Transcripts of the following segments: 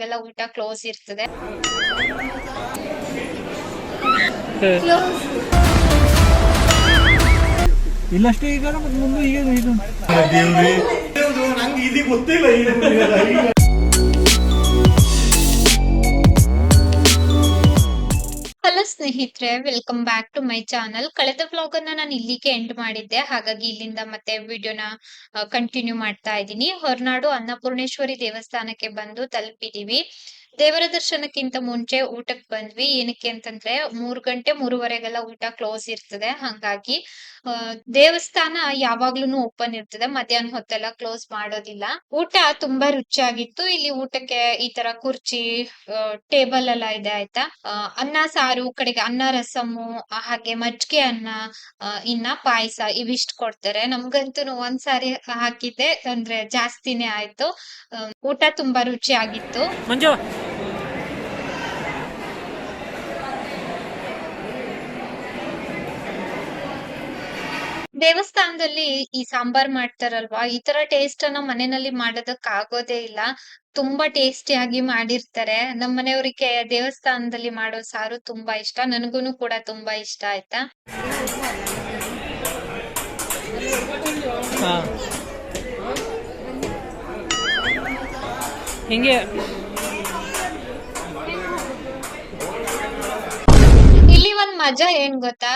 ಎಲ್ಲ ಊಟ ಕ್ಲೋಸ್ ಇರ್ತದೆ. ಇಲ್ಲಷ್ಟೇ ಈಗ ಮುಂದೆ ಈಗ ಇದು ನಂಗೆ ಇದು ಗೊತ್ತಿಲ್ಲ ಈಗ ಹಲೋ ಸ್ನೇಹಿತರೆ welcome back to my channel ಕಳೆದ ವ್ಲಾಗ್ ಅನ್ನ ನಾನು ಇಲ್ಲಿಗೆ ಎಂಡ್ ಮಾಡಿದ್ದೆ. ಹಾಗಾಗಿ ಇಲ್ಲಿಂದ ಮತ್ತೆ ವಿಡಿಯೋನ ಕಂಟಿನ್ಯೂ ಮಾಡ್ತಾ ಇದ್ದೀನಿ. ಹೊರನಾಡು ಅನ್ನಪೂರ್ಣೇಶ್ವರಿ ದೇವಸ್ಥಾನಕ್ಕೆ ಬಂದು ತಲುಪಿದೀವಿ. ದೇವರ ದರ್ಶನಕ್ಕಿಂತ ಮುಂಚೆ ಊಟಕ್ಕೆ ಬಂದ್ವಿ. ಏನಕ್ಕೆ ಅಂತಂದ್ರೆ ಮೂರ್ ಗಂಟೆ ಮೂರುವರೆಗೆಲ್ಲ ಊಟ ಕ್ಲೋಸ್ ಇರ್ತದೆ. ಹಂಗಾಗಿ ದೇವಸ್ಥಾನ ಯಾವಾಗ್ಲೂ ಓಪನ್ ಇರ್ತದೆ. ಮಧ್ಯಾಹ್ನ ಹೊತ್ತೆಲ್ಲ ಕ್ಲೋಸ್ ಮಾಡೋದಿಲ್ಲ. ಊಟ ತುಂಬಾ ರುಚಿಯಾಗಿತ್ತು. ಇಲ್ಲಿ ಊಟಕ್ಕೆ ಈ ತರ ಕುರ್ಚಿ ಟೇಬಲ್ ಎಲ್ಲ ಇದೆ ಆಯ್ತಾ? ಅನ್ನ, ಸಾರು, ಕಡೆಗೆ ಅನ್ನ, ರಸಮು ಹಾಗೆ ಮಜ್ಜಿಗೆ ಅನ್ನ ಇನ್ನ ಪಾಯಸ ಇವಿಷ್ಟು ಕೊಡ್ತಾರೆ. ನಮ್ಗಂತೂ ಒಂದ್ಸಾರಿ ಹಾಕಿದ್ದೆ. ಅಂದ್ರೆ ಜಾಸ್ತಿನೇ ಆಯ್ತು. ಊಟ ತುಂಬಾ ರುಚಿಯಾಗಿತ್ತು. ಮಂಜು ದೇವಸ್ಥಾನದಲ್ಲಿ ಈ ಸಾಂಬಾರ್ ಮಾಡ್ತಾರಲ್ವಾ? ಈ ತರ ಟೇಸ್ಟ್ ಅನ್ನ ಮನೆಯಲ್ಲಿ ಮಾಡೋದಕ್ ಆಗೋದೇ ಇಲ್ಲ. ತುಂಬಾ ಟೇಸ್ಟಿಯಾಗಿ ಮಾಡಿರ್ತಾರೆ. ನಮ್ಮ ಮನೆಯವ್ರಿಗೆ ದೇವಸ್ಥಾನದಲ್ಲಿ ಮಾಡೋ ಸಾರು ತುಂಬಾ ಇಷ್ಟ. ನನಗೂನು ಕೂಡ ತುಂಬಾ ಇಷ್ಟ ಆಯ್ತಾ? ಹಿಂಗೆ ಮಜಾ ಏನ್ ಗೊತ್ತಾ?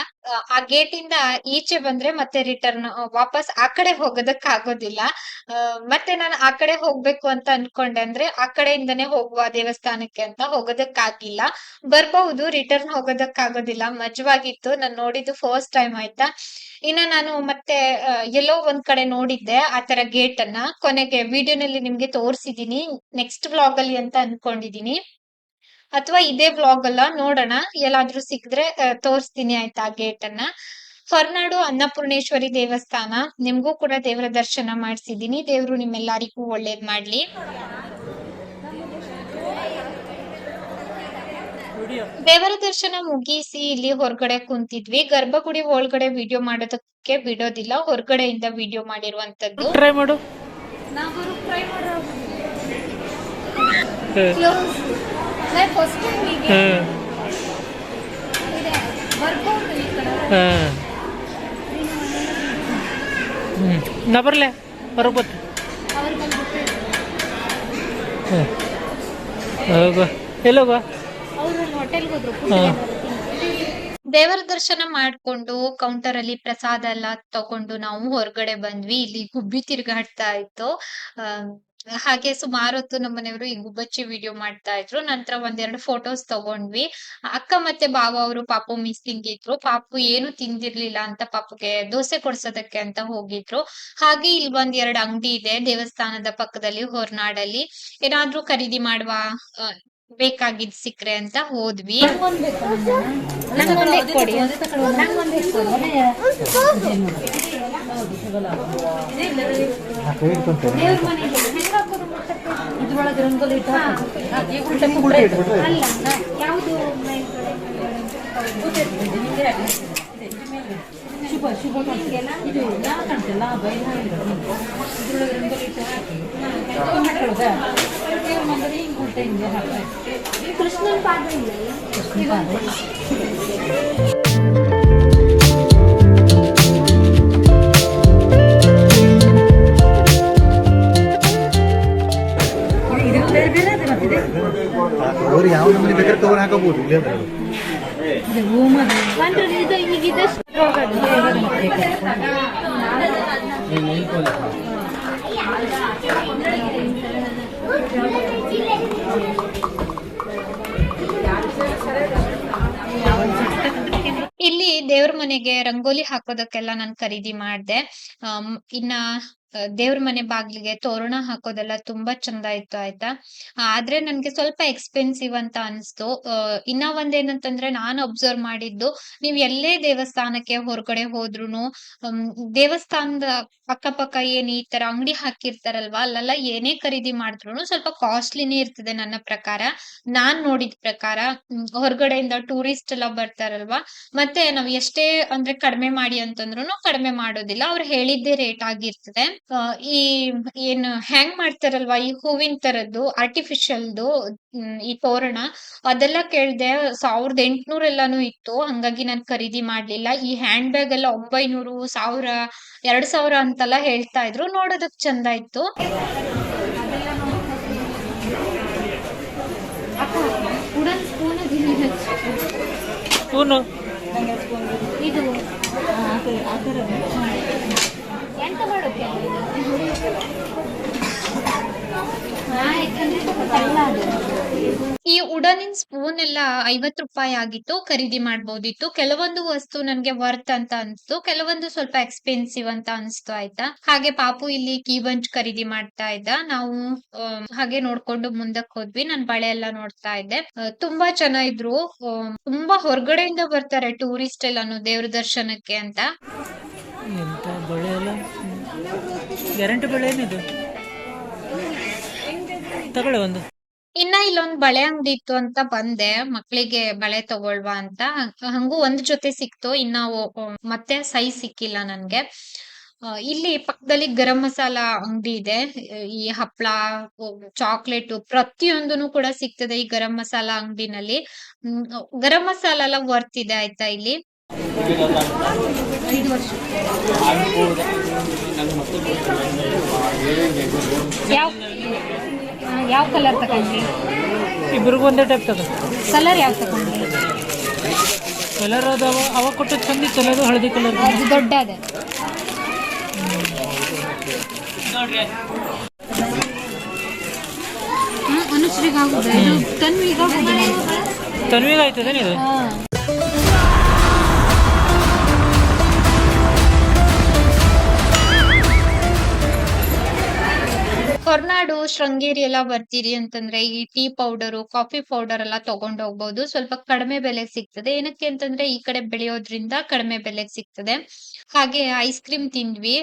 ಆ, ಗೇಟ್ ಇಂದ ಈಚೆ ಬಂದ್ರೆ ಮತ್ತೆ ರಿಟರ್ನ್ ವಾಪಸ್ ಆ ಕಡೆ ಹೋಗೋದಕ್ ಆಗೋದಿಲ್ಲ ಮತ್ತೆ ನಾನು ಆ ಕಡೆ ಹೋಗ್ಬೇಕು ಅಂತ ಅನ್ಕೊಂಡೆ ಅಂದ್ರೆ ಆ ಕಡೆಯಿಂದನೇ ಹೋಗುವ ದೇವಸ್ಥಾನಕ್ಕೆ ಅಂತ ಹೋಗೋದಕ್ ಆಗಿಲ್ಲ ಬರ್ಬಹುದು ರಿಟರ್ನ್ ಹೋಗೋದಕ್ ಆಗೋದಿಲ್ಲ ಮಜವಾಗಿತ್ತು ನಾನ್ ನೋಡಿದ್ದು ಫಸ್ಟ್ ಟೈಮ್ ಆಯ್ತಾ? ಇನ್ನ ನಾನು ಮತ್ತೆ ಎಲ್ಲೋ ಒಂದ್ ಕಡೆ ನೋಡಿದ್ದೆ ಆ ತರ ಗೇಟ್ ಅನ್ನ ಕೊನೆಗೆ ವಿಡಿಯೋನಲ್ಲಿ ನಿಮ್ಗೆ ತೋರಿಸಿದೀನಿ ನೆಕ್ಸ್ಟ್ ವ್ಲಾಗ್ ಅಲ್ಲಿ ಅಂತ ಅನ್ಕೊಂಡಿದೀನಿ. ಅಥವಾ ಇದೇ ವ್ಲಾಗ್ ಅಲ್ಲ ನೋಡೋಣ. ಎಲ್ಲಾದ್ರೂ ಸಿಕ್ಕಿದ್ರೆ ತೋರಿಸ್ತೀನಿ ಆಯ್ತಾ ಗೇಟ್ ಅನ್ನ. ಹೊರನಾಡು ಅನ್ನಪೂರ್ಣೇಶ್ವರಿ ದೇವಸ್ಥಾನ. ನಿಮ್ಗೂ ಕೂಡ ದೇವರ ದರ್ಶನ ಮಾಡಿಸಿದೀನಿ ದೇವ್ರು ನಿಮ್ಮೆಲ್ಲರಿಗೂ ಒಳ್ಳೇದ್ ಮಾಡ್ಲಿ. ದೇವರ ದರ್ಶನ ಮುಗಿಸಿ ಇಲ್ಲಿ ಹೊರಗಡೆ ಕುಂತಿದ್ವಿ. ಗರ್ಭಗುಡಿ ಒಳಗಡೆ ವಿಡಿಯೋ ಮಾಡೋದಕ್ಕೆ ಬಿಡೋದಿಲ್ಲ. ಹೊರಗಡೆಯಿಂದ ವಿಡಿಯೋ ಮಾಡಿರುವಂತದ್ದು ಟ್ರೈ ಮಾಡು. ನಾ ಬರ್ಲೆ? ಹೊರಗೆ ಬತ್ತು ಹೋಗು ಎಲ್ಲೋಗ ಹಾ ದೇವರ ದರ್ಶನ ಮಾಡ್ಕೊಂಡು ಕೌಂಟರ್ ಅಲ್ಲಿ ಪ್ರಸಾದ ಎಲ್ಲ ತಗೊಂಡು ನಾವು ಹೊರಗಡೆ ಬಂದ್ವಿ. ಇಲ್ಲಿ ಗುಬ್ಬಿ ತಿರ್ಗಾಡ್ತಾ ಇತ್ತು. ಹಾಗೆ ಸುಮಾರು ಹೊತ್ತು ನಮ್ಮ ಮನೆಯವರು ಈ ಗುಬ್ಬಚ್ಚಿ ವಿಡಿಯೋ ಮಾಡ್ತಾ ಇದ್ರು. ನಂತರ ಒಂದೆರಡು ಫೋಟೋಸ್ ತಗೊಂಡ್ವಿ. ಅಕ್ಕ ಮತ್ತೆ ಬಾವ ಅವರು ಪಾಪು ಮಿಸ್ಸಿಂಗ್ ಇದ್ರು ಪಾಪು ಏನು ತಿಂದಿರ್ಲಿಲ್ಲ ಅಂತ ಪಾಪುಗೆ ದೋಸೆ ಕೊಡ್ಸೋದಕ್ಕೆ ಅಂತ ಹೋಗಿದ್ರು. ಹಾಗೆ ಇಲ್ಲಿ ಒಂದ್ ಎರಡು ಅಂಗಡಿ ಇದೆ ದೇವಸ್ಥಾನದ ಪಕ್ಕದಲ್ಲಿ, ಹೊರನಾಡಲ್ಲಿ. ಏನಾದ್ರೂ ಖರೀದಿ ಮಾಡುವ ಬೇಕಾಗಿದ್ ಸಿಕ್ರೆ ಅಂತ ಹೋದ್ವಿ. ಇದ್ರೊಳಗೆ ರಂಗೋಲಿ ಇಟ್ಟು. ಅಲ್ಲ ಯಾವುದು ಶುಭ ಶುಭ ಇದು ಯಾವ ಕಾಣ್ತಲ್ಲ ಇದ್ರೊಳಗೆ ರಂಗೋಲಿ ಇಟ್ಟು ಹಾಕಿ. ಹಾಕೊಳ್ಳೋದ? ದೇವ್ರ ಮಂದಿರ ಹಿಂಗೆ ಉಲ್ಟ ಹಿಂಗೆ ಹಾಕಿ ಕೃಷ್ಣನ ಪಾದ ಇಲ್ಲ ಕೃಷ್ಣನ ಪಾದ. ಅವ್ರು ಯಾವ ಬೇಕಾದ್ರೆ ತಗೊಂಡು ಹಾಕಬಹುದು ಇಲ್ಲೇ ದೇವ್ರ ಮನೆಗೆ ರಂಗೋಲಿ ಹಾಕೋದಕ್ಕೆಲ್ಲ ನಾನು ಖರೀದಿ ಮಾಡ್ದೆ. ಇನ್ನ ದೇವ್ರ ಮನೆ ಬಾಗ್ಲಿಗೆ ತೋರಣ ಹಾಕೋದೆಲ್ಲ ತುಂಬಾ ಚಂದ ಇತ್ತು ಆಯ್ತಾ? ಆದ್ರೆ ನನ್ಗೆ ಸ್ವಲ್ಪ ಎಕ್ಸ್ಪೆನ್ಸಿವ್ ಅಂತ ಅನ್ಸ್ತು. ಇನ್ನ ಒಂದೇನಂತಂದ್ರೆ ನಾನು ಅಬ್ಸರ್ವ್ ಮಾಡಿದ್ದು ನೀವ್ ಎಲ್ಲೇ ದೇವಸ್ಥಾನಕ್ಕೆ ಹೊರಗಡೆ ಹೋದ್ರು ದೇವಸ್ಥಾನದ ಅಕ್ಕಪಕ್ಕ ಏನ್ ಈ ತರ ಅಂಗಡಿ ಹಾಕಿರ್ತಾರಲ್ವಾ, ಅಲ್ಲೆಲ್ಲ ಏನೇ ಖರೀದಿ ಮಾಡಿದ್ರು ಸ್ವಲ್ಪ ಕಾಸ್ಟ್ಲಿನೇ ಇರ್ತದೆ ನನ್ನ ಪ್ರಕಾರ. ನಾನ್ ನೋಡಿದ ಪ್ರಕಾರ ಹೊರಗಡೆಯಿಂದ ಟೂರಿಸ್ಟ್ ಎಲ್ಲ ಬರ್ತಾರಲ್ವಾ, ಮತ್ತೆ ನಾವ್ ಎಷ್ಟೇ ಅಂದ್ರೆ ಕಡಿಮೆ ಮಾಡಿ ಅಂತಂದ್ರು ಕಡಿಮೆ ಮಾಡೋದಿಲ್ಲ. ಅವ್ರು ಹೇಳಿದ್ದೇ ರೇಟ್ ಆಗಿರ್ತದೆ. ಈ ಏನ್ ಹ್ಯಾಂಗ್ ಮಾಡ್ತಾರಲ್ವಾ ಈ ಹೂವಿನ ತರದ್ದು ಆರ್ಟಿಫಿಷಿಯಲ್ದು ಈ ತೋರಣ ಅದೆಲ್ಲ ಕೇಳ್ದೆ ಸಾವಿರದ ಎಂಟುನೂರ ಎಲ್ಲಾನು ಇತ್ತು. ಹಂಗಾಗಿ ನಾನು ಖರೀದಿ ಮಾಡ್ಲಿಲ್ಲ. ಈ ಹ್ಯಾಂಡ್ ಬ್ಯಾಗ್ ಎಲ್ಲ ಒಂಬೈನೂರು ಸಾವಿರ ಎರಡ್ ಸಾವಿರ ಅಂತೆಲ್ಲ ಹೇಳ್ತಾ ಇದ್ರು. ನೋಡೋದಕ್ ಚಂದ ಇತ್ತು ಇದು. ಎಂತ ಮಾಡೋಕೆ ಈ ಉಡನಿನ್ ಸ್ಪೂನ್ ಎಲ್ಲ ಐವತ್ ರೂಪಾಯಿ ಆಗಿತ್ತು, ಖರೀದಿ ಮಾಡ್ಬೋದಿತ್ತು. ಕೆಲವೊಂದು ವಸ್ತು ನನ್ಗೆ ವರ್ತ್ ಅಂತ ಅನ್ಸ್ತು, ಕೆಲವೊಂದು ಸ್ವಲ್ಪ ಎಕ್ಸ್ಪೆನ್ಸಿವ್ ಅಂತ ಅನ್ಸ್ತು ಆಯ್ತಾ? ಹಾಗೆ ಪಾಪು ಇಲ್ಲಿ ಕೀ ಬಂಚ್ ಖರೀದಿ ಮಾಡ್ತಾ ಇದ್ದ. ನಾವು ಹಾಗೆ ನೋಡ್ಕೊಂಡು ಮುಂದಕ್ ಹೋದ್ವಿ. ನಾನ್ ಬಳೆ ಎಲ್ಲ ನೋಡ್ತಾ ಇದ್ದೆ. ತುಂಬಾ ಜನ ಇದ್ರು. ತುಂಬಾ ಹೊರಗಡೆಯಿಂದ ಬರ್ತಾರೆ ಟೂರಿಸ್ಟ್ ಎಲ್ಲಾನು ದೇವ್ರ ದರ್ಶನಕ್ಕೆ ಅಂತ. ಗ್ಯಾರಂಟಿ ಬಳೆ ಏನಿದು? ತಗೊಳ್ಳಿ ಒಂದು. ಇನ್ನ ಇಲ್ಲೊಂದ್ ಬಳೆ ಅಂಗಡಿ ಇತ್ತು ಅಂತ ಬಂದೆ. ಮಕ್ಳಿಗೆ ಬಳೆ ತಗೊಳ್ವಾ ಅಂತ. ಹಂಗೂ ಒಂದ್ ಜೊತೆ ಸಿಕ್ತು. ಇನ್ನ ಮತ್ತೆ ಸೈಜ್ ಸಿಕ್ಕಿಲ್ಲ ನನ್ಗೆ. ಇಲ್ಲಿ ಪಕ್ಕದಲ್ಲಿ ಗರಂ ಮಸಾಲ ಅಂಗಡಿ ಇದೆ. ಈ ಹಪ್ಪಳ ಚಾಕ್ಲೇಟ್ ಪ್ರತಿಯೊಂದನು ಕೂಡ ಸಿಗ್ತದೆ ಈ ಗರಂ ಮಸಾಲ ಅಂಗಡಿನಲ್ಲಿ. ಗರಂ ಮಸಾಲ ಎಲ್ಲ ವರ್ತ್ ಇದೆ ಆಯ್ತಾ ಇಲ್ಲಿ. ಯಾವ ಯಾವ ಕಲರ್ ತಗೊಂಡ್ರಿ? ಇಬ್ರಿಗೂ ಒಂದೇ ಟೈಪ್ ತಗೊಂಡು ಕಲರ್ ಯಾವ ತಗೊಂಡ್ರಿ? ಕಲರ್ ಅದಾವ ಅವ ಕೊಟ್ಟ ಚಂದಿತ್ತು ಅದು ಹಳದಿ ಕಲರ್ ಅದು ದೊಡ್ಡ ಅದೇ ಅನುಶ್ರೀಗೆ ಆಗುದ? ಇದು ಹೊರನಾಡು ಶೃಂಗೇರಿ ಎಲ್ಲ ಬರ್ತೀರಿ ಅಂತಂದ್ರೆ ಈ ಟೀ ಪೌಡರು, ಕಾಫಿ ಪೌಡರ್ ಎಲ್ಲ ತಗೊಂಡ್ ಹೋಗ್ಬಹುದು ಸ್ವಲ್ಪ ಕಡಿಮೆ ಬೆಲೆಗೆ ಸಿಗ್ತದೆ. ಏನಕ್ಕೆ ಅಂತಂದ್ರೆ ಈ ಕಡೆ ಬೆಳೆಯೋದ್ರಿಂದ ಕಡಿಮೆ ಬೆಲೆಗೆ ಸಿಗ್ತದೆ. ಹಾಗೆ ಐಸ್ ಕ್ರೀಮ್ ತಿಂದ್ವಿ.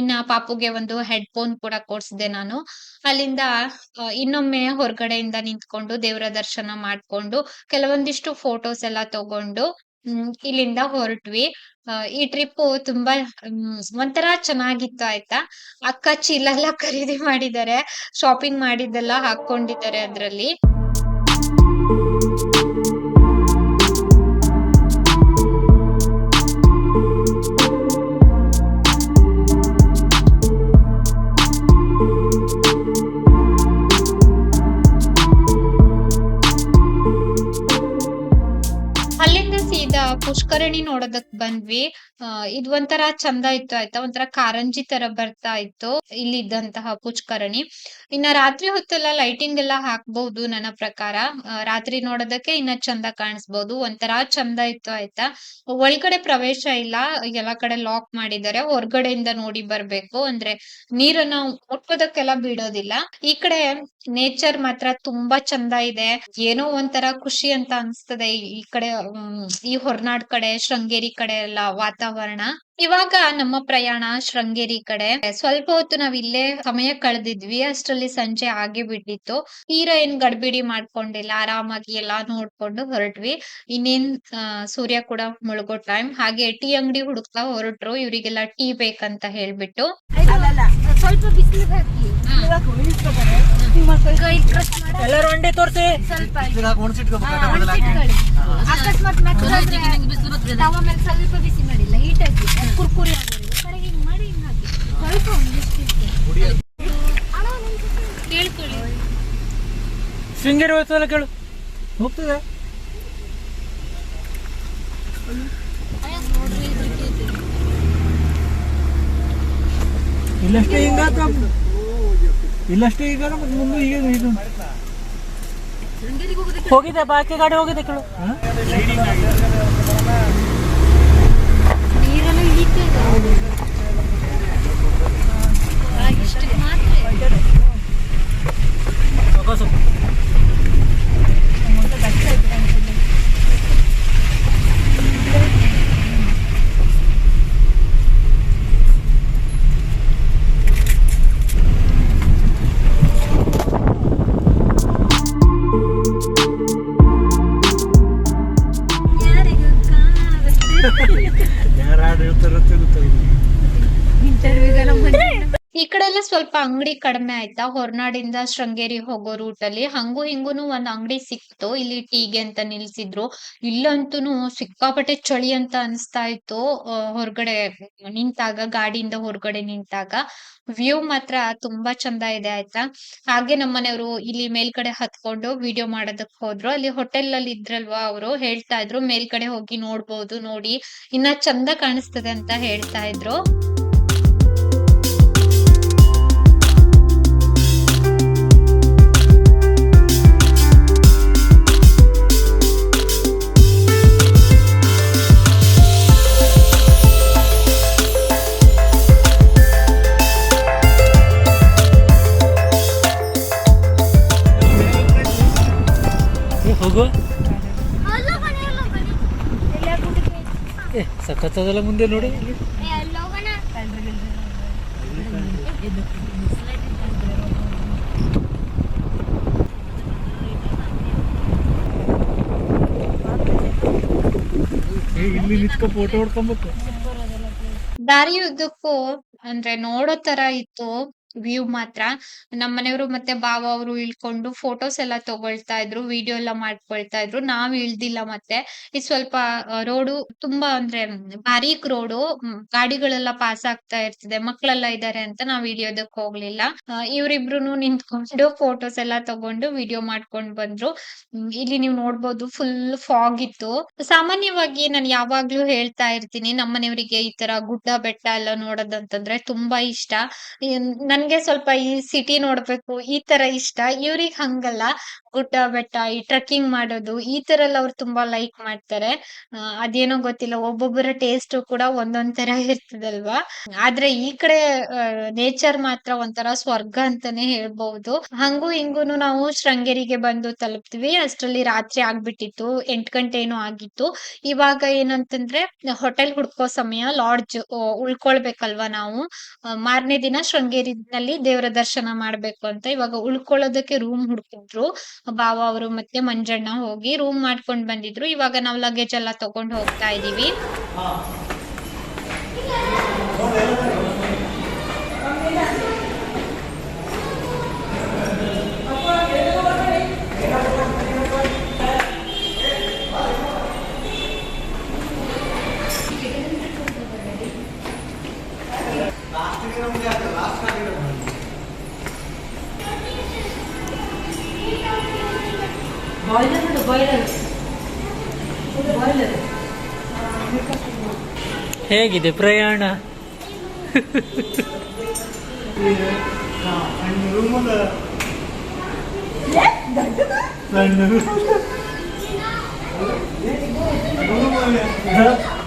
ಇನ್ನ ಪಾಪುಗೆ ಒಂದು ಹೆಡ್ ಫೋನ್ ಕೂಡ ಕೊಡ್ಸಿದೆ ನಾನು. ಅಲ್ಲಿಂದ ಇನ್ನೊಮ್ಮೆ ಹೊರಗಡೆಯಿಂದ ನಿಂತ್ಕೊಂಡು ದೇವರ ದರ್ಶನ ಮಾಡ್ಕೊಂಡು ಕೆಲವೊಂದಿಷ್ಟು ಫೋಟೋಸ್ ಎಲ್ಲ ತಗೊಂಡು ಇಲ್ಲಿಂದ ಹೊರಟ್ವಿ. ಈ ಟ್ರಿಪ್ ತುಂಬಾ ಒಂಥರ ಚೆನ್ನಾಗಿತ್ತು ಆಯ್ತಾ? ಅಕ್ಕ ಚೀಲ ಎಲ್ಲ ಖರೀದಿ ಮಾಡಿದ್ದಾರೆ. ಶಾಪಿಂಗ್ ಮಾಡಿದ್ದೆಲ್ಲ ಹಾಕೊಂಡಿದ್ದಾರೆ ಅದ್ರಲ್ಲಿ. ಪುಷ್ಕರಣಿ ನೋಡೋದಕ್ ಬಂದ್ವಿ. ಅಹ್ ಇದ್ ಒಂಥರ ಚಂದ ಇತ್ತು ಆಯ್ತಾ? ಒಂಥರ ಕಾರಂಜಿ ತರ ಬರ್ತಾ ಇತ್ತು ಇಲ್ಲಿ ಇದ್ದಂತಹ ಪುಷ್ಕರಣಿ. ಇನ್ನ ರಾತ್ರಿ ಹೊತ್ತೆಲ್ಲ ಲೈಟಿಂಗ್ ಎಲ್ಲ ಹಾಕ್ಬಹುದು ನನ್ನ ಪ್ರಕಾರ. ರಾತ್ರಿ ನೋಡೋದಕ್ಕೆ ಇನ್ನ ಚಂದ ಕಾಣಿಸ್ಬಹುದು ಒಂಥರ ಚಂದ ಇತ್ತು ಆಯ್ತಾ? ಒಳಗಡೆ ಪ್ರವೇಶ ಇಲ್ಲ. ಎಲ್ಲಾ ಕಡೆ ಲಾಕ್ ಮಾಡಿದ್ದಾರೆ. ಹೊರಗಡೆಯಿಂದ ನೋಡಿ ಬರ್ಬೇಕು. ಅಂದ್ರೆ ನೀರನ್ನ ಮುಟ್ಟೋದಕ್ಕೆಲ್ಲ ಬಿಡೋದಿಲ್ಲ. ಈ ಕಡೆ ನೇಚರ್ ಮಾತ್ರ ತುಂಬಾ ಚಂದ ಇದೆ. ಏನೋ ಒಂಥರ ಖುಷಿ ಅಂತ ಅನ್ಸ್ತದೆ. ಈ- ಕಡೆ ಈ ಹೊರನಾಡ್ ಕಡೆ, ಶೃಂಗೇರಿ ಕಡೆ ಎಲ್ಲ ವಾತಾವರಣ. ಇವಾಗ ನಮ್ಮ ಪ್ರಯಾಣ ಶೃಂಗೇರಿ ಕಡೆ. ಸ್ವಲ್ಪ ಹೊತ್ತು ನಾವ್ ಇಲ್ಲೇ ಸಮಯ ಕಳೆದಿದ್ವಿ, ಅಷ್ಟರಲ್ಲಿ ಸಂಜೆ ಆಗೇ ಬಿಟ್ಟಿತ್ತು ತೀರಾ ಏನ್ ಗಡ್ಬಿಡಿ ಮಾಡ್ಕೊಂಡಿಲ್ಲ, ಆರಾಮಾಗಿ ಎಲ್ಲಾ ನೋಡ್ಕೊಂಡು ಹೊರಟ್ವಿ. ಇನ್ನೇನ್ ಸೂರ್ಯ ಕೂಡ ಮುಳುಗೋ ಟೈಮ್ ಹಾಗೆ ಟೀ ಅಂಗಡಿ ಹುಡುಕ್ತಾ ಹೊರಟ್ರು, ಇವರಿಗೆಲ್ಲ ಟೀ ಬೇಕಂತ ಹೇಳ್ಬಿಟ್ಟು. ಸ್ವಲ್ಪ ಬಿಸಿಲಿಗೆ ಹಾಕಿ. ಕೈ ಕ್ರಶ್ ಮಾಡಿ. ಎಲ್ಲರೂ ತೋರಿಸಿ. ಸ್ವಲ್ಪ ಅಕಸ್ಮಾತ್ ತವ ಮೇಲೆ ಸ್ವಲ್ಪ ಬಿಸಿ ಮಾಡಿಲ್ಲ. ಕುರ್ಕುರಿ ಆಗೋದಿಲ್ಲ. ಕಡೆಗೆ ಹಿಂಗ್ ಮಾಡಿ ಹಿಂಗೆ ಹಾಕಿ. ಸ್ವಲ್ಪ ಒಂದಿಷ್ಟು ಕೇಳ್ಕೊಳ್ಳಿ. ಶೃಂಗೇರಿ ಕೇಳು. ಹೋಗ್ತದೆ. ಇಲ್ಲಷ್ಟೇ ಹಿಂಗ ಇಲ್ಲಷ್ಟೇ ಈಗ ಮುಂದೆ ಈಗ ಇದು ಹೋಗಿದೆ ಬಾಕಿ ಗಾಡಿ ಹೋಗಿದೆ ಕೇಳು. ನೀರೆಲ್ಲ ಸ್ವಲ್ಪ ಅಂಗಡಿ ಕಡಿಮೆ ಆಯ್ತಾ? ಹೊರನಾಡಿಂದ ಶೃಂಗೇರಿ ಹೋಗೋ ರೂಟ್ ಅಲ್ಲಿ ಹಂಗು ಹಿಂಗುನು ಒಂದ್ ಅಂಗಡಿ ಸಿಕ್ತು. ಇಲ್ಲಿ ಟೀಗೆ ಅಂತ ನಿಲ್ಸಿದ್ರು. ಇಲ್ಲಂತೂನು ಸಿಕ್ಕಾಪಟ್ಟೆ ಚಳಿ ಅಂತ ಅನಿಸ್ತಾ ಇತ್ತು. ಹೊರಗಡೆ ನಿಂತಾಗ, ಗಾಡಿಯಿಂದ ಹೊರಗಡೆ ನಿಂತಾಗ. ವ್ಯೂ ಮಾತ್ರ ತುಂಬಾ ಚಂದ ಇದೆ ಆಯ್ತಾ? ಹಾಗೆ ನಮ್ಮ ಮನೆಯವರು ಇಲ್ಲಿ ಮೇಲ್ಗಡೆ ಹತ್ಕೊಂಡು ವಿಡಿಯೋ ಮಾಡೋದಕ್ ಹೋದ್ರು. ಅಲ್ಲಿ ಹೋಟೆಲ್ ಅಲ್ಲಿ ಇದ್ರಲ್ವಾ ಅವರು? ಹೇಳ್ತಾ ಇದ್ರು. ಮೇಲ್ಗಡೆ ಹೋಗಿ ನೋಡ್ಬೋದು, ನೋಡಿ. ಇನ್ನ ಚಂದ ಕಾಣಿಸ್ತದೆ ಅಂತ ಹೇಳ್ತಾ ಇದ್ರು. ಸಖತ್ತದಲ್ಲ ಮುಂದೆ ನೋಡಿ. ಇಲ್ಲಿ ನಿಂತ್ಕೊ ಫೋಟೋ ಹೊಡ್ಕೊಂಬೇಕು. ದಾರಿ ಉದ್ದಕ್ಕೂ ಅಂದ್ರೆ ನೋಡೋ ತರ ಇತ್ತು. ವ್ಯೂ ಮಾತ್ರ. ನಮ್ಮ ಮನೆಯವರು ಮತ್ತೆ ಬಾವ ಅವರು ಇಳ್ಕೊಂಡು ಫೋಟೋಸ್ ಎಲ್ಲ ತಗೊಳ್ತಾ ಇದ್ರು ವಿಡಿಯೋ ಎಲ್ಲ ಮಾಡ್ಕೊಳ್ತಾ ಇದ್ರು. ನಾವ್ ಇಳ್ದಿಲ್ಲ ಮತ್ತೆ. ಇದು ಸ್ವಲ್ಪ ರೋಡು ತುಂಬಾ ಅಂದ್ರೆ ಬಾರೀಕ್ ರೋಡು ಗಾಡಿಗಳೆಲ್ಲ ಪಾಸ್ ಆಗ್ತಾ ಇರ್ತದೆ. ಮಕ್ಕಳೆಲ್ಲ ಇದಾರೆ ಅಂತ ನಾವ್ ಇಳಿಯೋದಕ್ ಹೋಗ್ಲಿಲ್ಲ. ಇವ್ರಿಬ್ರುನು ನಿಂತ್ಕೊಂಡು ಫೋಟೋಸ್ ಎಲ್ಲ ತಗೊಂಡು ವಿಡಿಯೋ ಮಾಡ್ಕೊಂಡ್ ಬಂದ್ರು. ಇಲ್ಲಿ ನೀವು ನೋಡ್ಬೋದು ಫುಲ್ ಫಾಗ್ ಇತ್ತು. ಸಾಮಾನ್ಯವಾಗಿ ನಾನು ಯಾವಾಗ್ಲೂ ಹೇಳ್ತಾ ಇರ್ತೀನಿ ನಮ್ಮನೆಯವರಿಗೆ ಈ ತರ ಗುಡ್ಡ ಬೆಟ್ಟ ಎಲ್ಲ ನೋಡೋದಂತಂದ್ರೆ ತುಂಬಾ ಇಷ್ಟ. ಏನ್- ನನ್ಗೆ ಸ್ವಲ್ಪ ಈ ಸಿಟಿ ನೋಡ್ಬೇಕು ಈ ತರ ಇಷ್ಟ ಇವ್ರಿಗೆ ಹಂಗಲ್ಲ. ಗುಡ್ಡ ಬೆಟ್ಟ, ಈ ಟ್ರಕ್ಕಿಂಗ್ ಮಾಡೋದು, ಈ ತರ ಎಲ್ಲ ಅವ್ರು ತುಂಬಾ ಲೈಕ್ ಮಾಡ್ತಾರೆ. ಅದೇನೋ ಗೊತ್ತಿಲ್ಲ, ಒಬ್ಬೊಬ್ಬರ ಟೇಸ್ಟ್ ಕೂಡ ಒಂದೊಂದ್ ತರ ಇರ್ತದಲ್ವಾ? ಆದ್ರೆ ಈ ಕಡೆ ನೇಚರ್ ಮಾತ್ರ ಒಂಥರ ಸ್ವರ್ಗ ಅಂತಾನೆ ಹೇಳ್ಬಹುದು. ಹಂಗು ಹಿಂಗೂನು ನಾವು ಶೃಂಗೇರಿಗೆ ಬಂದು ತಲುಪ್ತಿವಿ. ಅಷ್ಟ್ರಲ್ಲಿ ರಾತ್ರಿ ಆಗ್ಬಿಟ್ಟಿತ್ತು, ಎಂಟ್ ಗಂಟೆ ಏನೋ ಆಗಿತ್ತು. ಇವಾಗ ಏನಂತಂದ್ರೆ ಹೋಟೆಲ್ ಹುಡ್ಕೋ ಸಮಯ ಲಾಡ್ಜ್ ಉಳ್ಕೊಳ್ಬೇಕಲ್ವಾ ನಾವು? ಮಾರನೇ ದಿನ ಶೃಂಗೇರಿನಲ್ಲಿ ದೇವರ ದರ್ಶನ ಮಾಡ್ಬೇಕು ಅಂತ ಇವಾಗ ಉಳ್ಕೊಳ್ಳೋದಕ್ಕೆ ರೂಮ್ ಹುಡುಕಿದ್ರು. ಬಾವ ಅವರು ಮತ್ತೆ ಮಂಜಣ್ಣ ಹೋಗಿ ರೂಮ್ ಮಾಡ್ಕೊಂಡ್ ಬಂದಿದ್ರು. ಇವಾಗ ನಾವು ಲಗೇಜ್ ಎಲ್ಲ ತಗೊಂಡ್ ಹೋಗ್ತಾ ಇದೀವಿ. ಬಾಯ್ಲರ್ ನೋಡು ಬಾಯ್ಲರ್ ಬಾಯ್ಲರ್ ಹೇಗಿದೆ ಪ್ರಯಾಣ?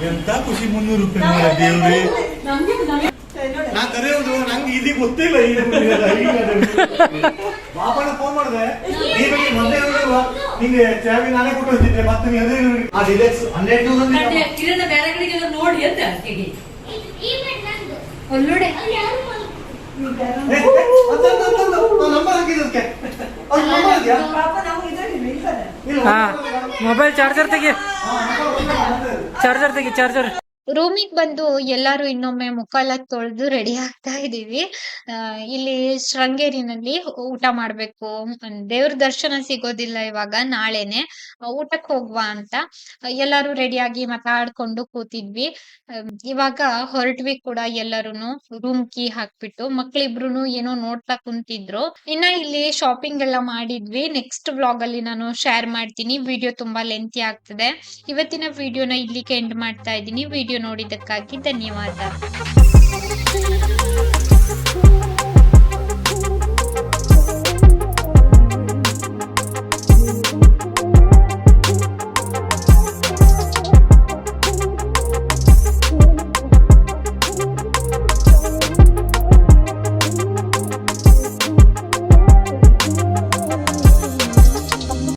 ಎಂತ ಖುಷಿ ಮುನ್ನೂರು ರೂಪಾಯಿ ದೇವ್ರಿ. ನಾ ಕರೆಯೋದು ನಂಗೆ ಇಲ್ಲಿ ಗೊತ್ತಿಲ್ಲ ಈಗ ಫೋನ್ ಮಾಡಿದೆ ಮೊನ್ನೆ ಹೇಳಿಲ್ವಾ ನಿಂಗೆ ಚಾವಿ ನಾನೇ ಕೊಟ್ಟು ಹೋಗ್ತಿದ್ದೆ ಮತ್ತೆ ನೀವು ಅದೇ ನೋಡಿ. ಆ ಡಿಲೆಕ್ಸ್ ಹನ್ನೆರಡು ನೂರು ಕಿರಣ ಬೇರೆ ಕಡೆಗೆಲ್ಲ ನೋಡಿ ಅಂತ ಆಕೆಗೆ ಒಳ್ಳೊಡೆ ಮೊಬೈಲ್ ಚಾರ್ಜರ್ ತೆಗಿ. ಚಾರ್ಜರ್ ತೆಗಿ ಚಾರ್ಜರ್ ರೂಮಿಗ್ ಬಂದು ಎಲ್ಲಾರು ಇನ್ನೊಮ್ಮೆ ಮುಖ ಎಲ್ಲ ತೊಳೆದು ರೆಡಿ ಆಗ್ತಾ ಇದೀವಿ ಇಲ್ಲಿ ಶೃಂಗೇರಿನಲ್ಲಿ ಊಟ ಮಾಡ್ಬೇಕು. ದೇವ್ರ ದರ್ಶನ ಸಿಗೋದಿಲ್ಲ ಇವಾಗ, ನಾಳೆನೆ. ಊಟಕ್ಕೆ ಊಟಕ್ ಹೋಗ್ವಾ ಅಂತ. ಎಲ್ಲಾರು ಎಲ್ಲಾರು ರೆಡಿಯಾಗಿ ಮಾತಾಡ್ಕೊಂಡು ಕೂತಿದ್ವಿ. ಇವಾಗ ಹೊರಟ್ವಿ ಕೂಡ ಎಲ್ಲಾರುನು. ರೂಮ್ ಕೀ ಹಾಕ್ಬಿಟ್ಟು ಮಕ್ಳಿಬ್ರು ಏನೋ ನೋಡ್ತಾ ಕುಂತಿದ್ರು. ಇನ್ನ ಇಲ್ಲಿ ಶಾಪಿಂಗ್ ಎಲ್ಲ ಮಾಡಿದ್ವಿ. ನೆಕ್ಸ್ಟ್ ವ್ಲಾಗ್ ಅಲ್ಲಿ ನಾನು ಶೇರ್ ಮಾಡ್ತೀನಿ. ವಿಡಿಯೋ ತುಂಬಾ ಲೆಂತಿ ಆಗ್ತದೆ. ಇವತ್ತಿನ ವಿಡಿಯೋನ ಇಲ್ಲಿಗೆ ಎಂಡ್ ಮಾಡ್ತಾ ಇದ್ದೀನಿ. ವಿಡಿಯೋ ನೋಡಿದ್ದಕ್ಕಾಗಿ ಧನ್ಯವಾದ.